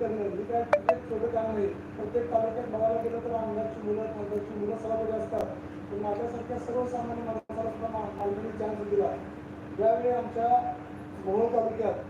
करणं. ही काय प्रत्येक छोटं काम नाही. प्रत्येक तालुक्यात बघायला गेलं तर आमदारची मुलं खासदारची मुलं सभापती असतात. पण माझ्यासारख्या सर्वसामान्य माणसाला सुद्धा मा- मालकीने चान्स दिला ज्यावेळी आमच्या मोहोळ तालुक्यात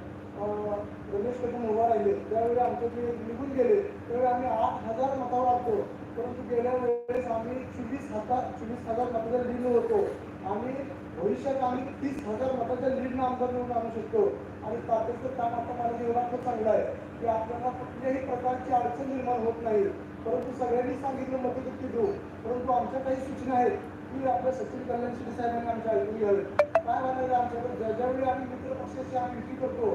रमेश कदम उभा राहिले त्यावेळी आमचे जे निघून गेले त्यावेळी आम्ही आठ हजार मतावर आलतो. परंतु गेल्या वेळेस आम्ही चोवीस हजार चोवीस हजार मतदार लिहिलो होतो आम्ही भविष्यात आम्ही तीस हजार मताच्या लीडनं आमदार निवडून आणू शकतो. आणि तात्याचं काम आता मला जीवनात चांगलं आहे की आपल्याला कुठल्याही प्रकारची अडचण निर्माण होत नाही. परंतु सगळ्यांनी सांगितलं मतं घेऊ देऊ. परंतु आमच्या काही सूचना आहेत की आपल्या सचिन कल्याण शिंदे साहेबांनी आमच्या ऐकून घ्यावे काय म्हणाले आमच्याकडे? ज्या ज्यावेळी आम्ही मित्र पक्षाची आम्ही युती करतो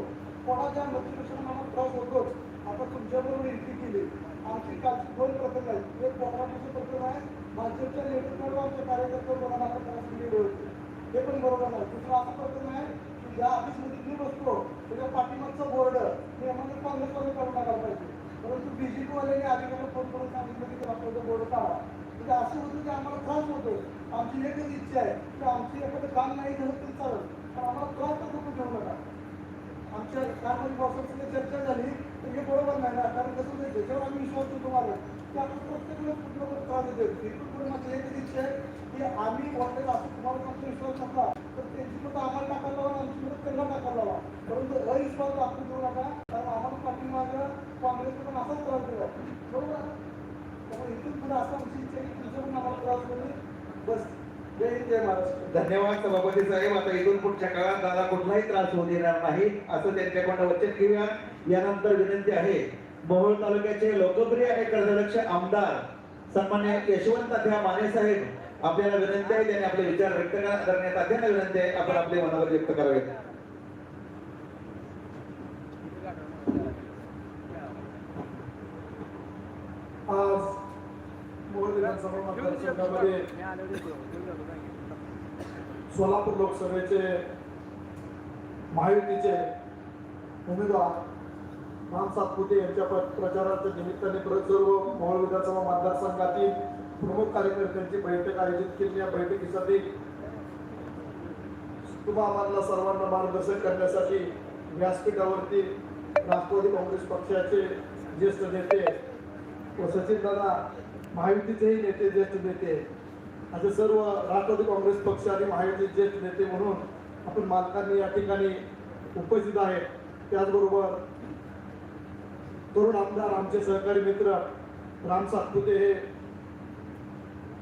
कोणाच्या मतीपेक्षा मला त्रास होतोच. आता तुमच्याबरोबर युती केली. आमची कालची दोन प्रकरण आहेत. एक कोकणाचं प्रकरण आहे. भाजपच्या नेतृत्वावर आमच्या कार्यकर्त्यांना कोणाला त्रास दिलेले होते हे पण बरोबर नाही. दुसरं असं प्रकरण आहे की ज्या ऑफिसमध्ये मी बसतो त्याच्या पाठीमागचं बोर्ड हे आम्हाला काँग्रेसवाले करून टाकायला पाहिजे. परंतु बीजेपी वाल्याने अधिकाऱ्याला फोन करून सांगितलं की आपल्याला बोर्ड काढा. म्हणजे असं होतं की आम्हाला त्रास होतो. आमची एकच इच्छा आहे की आमची एखादं काम नाही झालं तरी चालत पण आम्हाला त्रास तर खूप घेऊ नका आमच्या कार्बन बॉसची चर्चा झाली तर हे बरोबर नाही ना? कारण कसं ज्याच्यावर आम्ही विश्वास होतो मला की आपण प्रत्येक वेळेस कुठलं पण त्रास देतो इथून पुढे माझी एकच इच्छा आहे की आम्ही वाटेल असं तुम्हाला आमचा विश्वास नसला तर त्यांची मत आम्हाला टाकायला लावा आमची मत त्यांना टाकायला लावा परंतु अविश्वास दाखवून देऊ नका कारण आम्हाला पाठीमागं काँग्रेसनं पण असाच त्रास दिला बरोबर त्यामुळे इथून पुढे असं आमची इच्छा आहे की तुमचं पण आम्हाला त्रास करू बस धन्यवाद सभापती साहेब. आता इथून पुढच्या काळात दादा कुठलाही त्रास होऊ देणार नाही असं त्यांच्याकडनं वचन घेऊया. यानंतर विनंती आहे मोहोळ तालुक्याचे लोकप्रिय आणि कर्जलक्ष आमदार सन्मान्य यशवंत तात्या माने साहेब आपल्याला विनंती आहे त्यांनी आपले विचार व्यक्त करण्यात तात्यांना विनंती आहे आपण आपले मनावर व्यक्त करावेत. आज मोहोळ विधानसभा मतदारसंघामध्ये सोलापूर लोकसभेचे महायुतीचे उमेदवार राम सातपुते यांच्या प्रचाराच्या निमित्ताने सर्व मोहोळ विधानसभा मतदारसंघातील प्रमुख कार्यकर्त्यांची बैठक आयोजित केली. या बैठकीसाठी तुम्हा सर्वांना मार्गदर्शन करण्यासाठी व्यासपीठावरती राष्ट्रवादी काँग्रेस पक्षाचे ज्येष्ठ नेते व सचिन दादा महायुतीचेही नेते ज्येष्ठ नेते असे सर्व राष्ट्रवादी काँग्रेस पक्ष आणि महायुती ज्येष्ठ नेते म्हणून आपण मालकांनी या ठिकाणी उपस्थित आहेत. त्याचबरोबर तरुण आमदार आमचे सहकारी मित्र राम सातपुते हे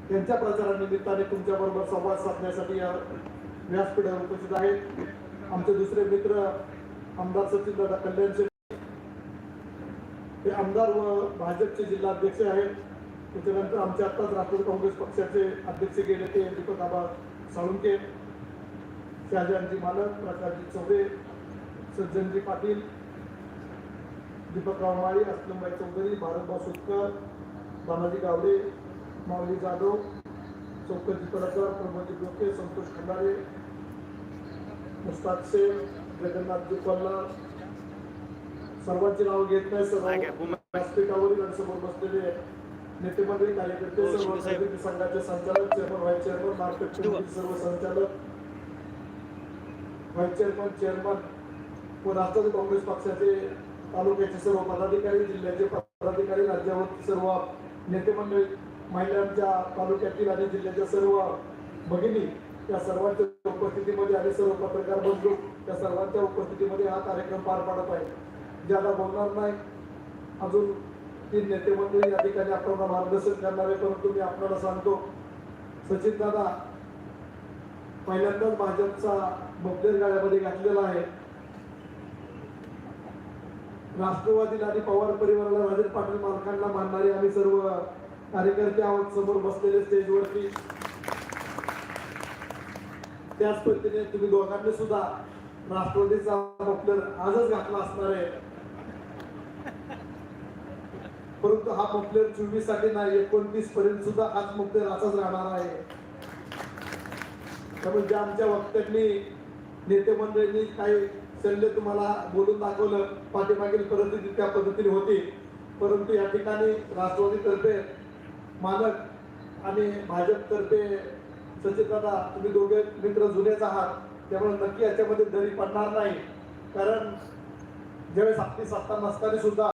त्यांच्या प्रचारानिमित्ताने तुमच्या बरोबर संवाद साधण्यासाठी या व्यासपीठावर उपस्थित आहेत. आमचे दुसरे मित्र आमदार सचिन दादा कल्याण शेट्टी हे आमदार व भाजपचे जिल्हाध्यक्ष आहेत. त्याच्यानंतर आमचे आत्ताच राष्ट्रवादी काँग्रेस पक्षाचे अध्यक्ष गेले ते दीपक साळुंके शहाजहानजी मालक प्रकाशजी चौबे सज्जनजी पाटील दीपकराव माळी अस्लमबाई चौधरी भारतभाऊ सुटकर बालाजी गावडे माऊली जाधव चौकजी पडकर प्रमोदजी डोके संतोष खंडारे मुस्ताद शेख जगन्नाथजी पल्ला सर्वांची नाव घेत नाही सर्व व्यासपीठावरील समोर बसलेले नेते मंडळी कार्यकर्ते सर्व नागरिक संघाचे संचालक चेअरमन व्हाईस चेअरमन मार्केट सर्व संचालक व्हाईस चेअरमन चेअरमन व राष्ट्रवादी काँग्रेस पक्षाचे तालुक्याचे सर्व पदाधिकारी जिल्ह्याचे पदाधिकारी राज्यावर सर्व नेते मंडळी महिलांच्या तालुक्यातील आणि जिल्ह्याच्या सर्व भगिनी त्या सर्वांच्या उपस्थितीमध्ये आणि सर्व पत्रकार बंधू त्या सर्वांच्या उपस्थितीमध्ये हा कार्यक्रम पार पाडत आहे. ज्याला बोलणार नाही अजून तीन नेते मंडळी या ठिकाणी आपल्याला मार्गदर्शन करणार आहे परंतु मी आपल्याला सांगतो. सचिन दादा पहिल्यांदाच भाजपचा मगदेर गाड्यामध्ये घातलेला आहे. राष्ट्रवादी आणि पवार परिवाराला राजेश पाटील मालकांना मानणारे आम्ही सर्व कार्यकर्ते आहोत. समोर बसलेले स्टेजवरती त्याच पद्धतीने तुम्ही दोघांनी सुद्धा राष्ट्रवादीचा मफलर आजच घातला असणार आहे. परंतु हा मफलर चोवीससाठी नाही एकोणतीस पर्यंत सुद्धा हाच मफलर असाच राहणार आहे. त्यामुळे ज्या आमच्या वक्त्यांनी नेते मंडळींनी काही सल्ले तुम्हाला बोलून दाखवलं पाठीमागील परिस्थिती त्या पद्धतीने होती. परंतु या ठिकाणी राष्ट्रवादीतर्फे मालक आणि भाजपतर्फे सचिनदादा तुम्ही दोघे मित्र जुनेच आहात. त्यामुळे नक्की याच्यामध्ये दरी पडणार नाही. कारण ज्यावेळेस आपली सत्ता नसताना सुद्धा